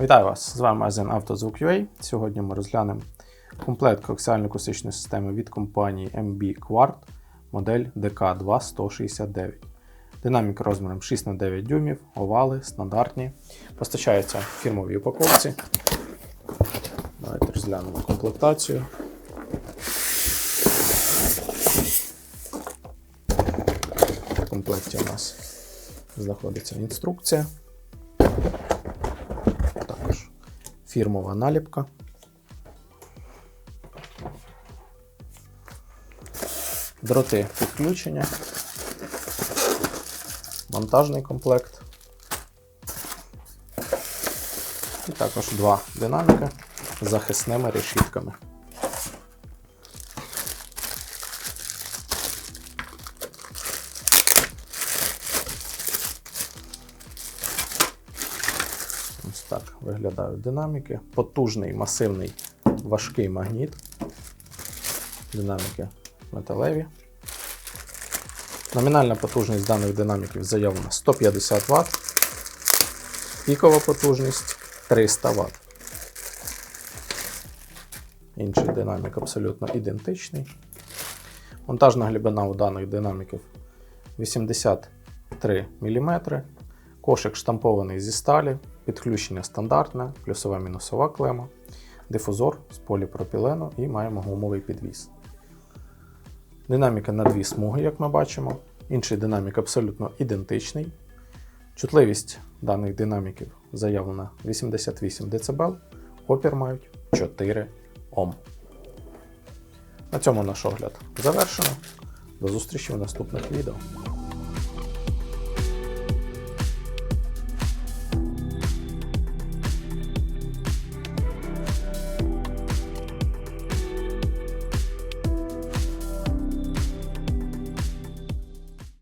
Вітаю вас! З вами магазин «Автозвук.UA». Сьогодні ми розглянемо комплект коаксіально-акустичної системи від компанії MB Quart, модель DK2-169. Динамік розміром 6х9 дюймів, овали, стандартні. Постачається в фірмовій упаковці. Давайте розглянемо комплектацію. В комплекті у нас знаходиться інструкція. Фірмова наліпка. Дроти підключення. Монтажний комплект. І також два динаміки з захисними решітками. Так виглядають динаміки. Потужний, масивний, важкий магніт. Динаміки металеві. Номінальна потужність даних динаміків заявлена 150 Вт. Пікова потужність 300 Вт. Інший динамік абсолютно ідентичний. Монтажна глибина у даних динаміків 83 мм. Кошик штампований зі сталі, підключення стандартне, плюсова мінусова клема, дифузор з поліпропілену і маємо гумовий підвіс. Динаміка на дві смуги, як ми бачимо. Інший динамік абсолютно ідентичний. Чутливість даних динаміків заявлена 88 дБ, опір мають 4 Ом. На цьому наш огляд завершено. До зустрічі в наступних відео.